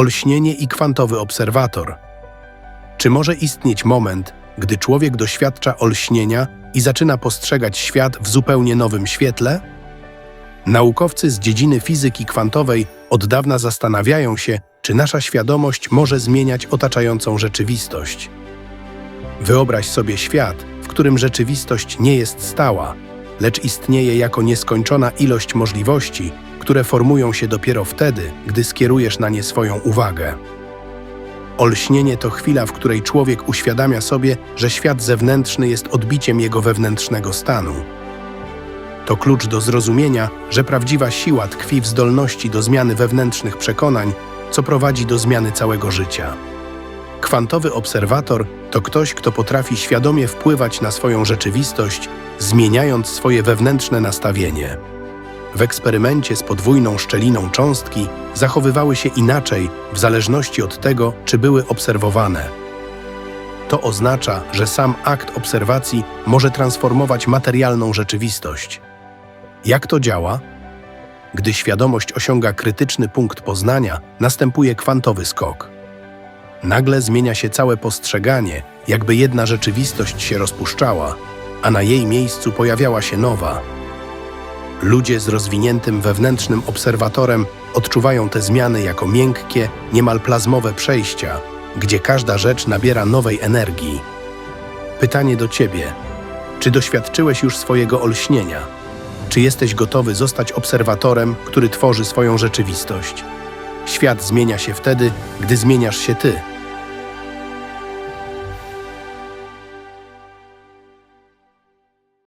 olśnienie i kwantowy obserwator. Czy może istnieć moment, gdy człowiek doświadcza olśnienia i zaczyna postrzegać świat w zupełnie nowym świetle? Naukowcy z dziedziny fizyki kwantowej od dawna zastanawiają się, czy nasza świadomość może zmieniać otaczającą rzeczywistość. Wyobraź sobie świat, w którym rzeczywistość nie jest stała, lecz istnieje jako nieskończona ilość możliwości, które formują się dopiero wtedy, gdy skierujesz na nie swoją uwagę. Olśnienie to chwila, w której człowiek uświadamia sobie, że świat zewnętrzny jest odbiciem jego wewnętrznego stanu. To klucz do zrozumienia, że prawdziwa siła tkwi w zdolności do zmiany wewnętrznych przekonań, co prowadzi do zmiany całego życia. Kwantowy obserwator to ktoś, kto potrafi świadomie wpływać na swoją rzeczywistość, zmieniając swoje wewnętrzne nastawienie. W eksperymencie z podwójną szczeliną cząstki zachowywały się inaczej w zależności od tego, czy były obserwowane. To oznacza, że sam akt obserwacji może transformować materialną rzeczywistość. Jak to działa? Gdy świadomość osiąga krytyczny punkt poznania, następuje kwantowy skok. Nagle zmienia się całe postrzeganie, jakby jedna rzeczywistość się rozpuszczała, a na jej miejscu pojawiała się nowa. Ludzie z rozwiniętym wewnętrznym obserwatorem odczuwają te zmiany jako miękkie, niemal plazmowe przejścia, gdzie każda rzecz nabiera nowej energii. Pytanie do Ciebie. Czy doświadczyłeś już swojego olśnienia? Czy jesteś gotowy zostać obserwatorem, który tworzy swoją rzeczywistość? Świat zmienia się wtedy, gdy zmieniasz się Ty.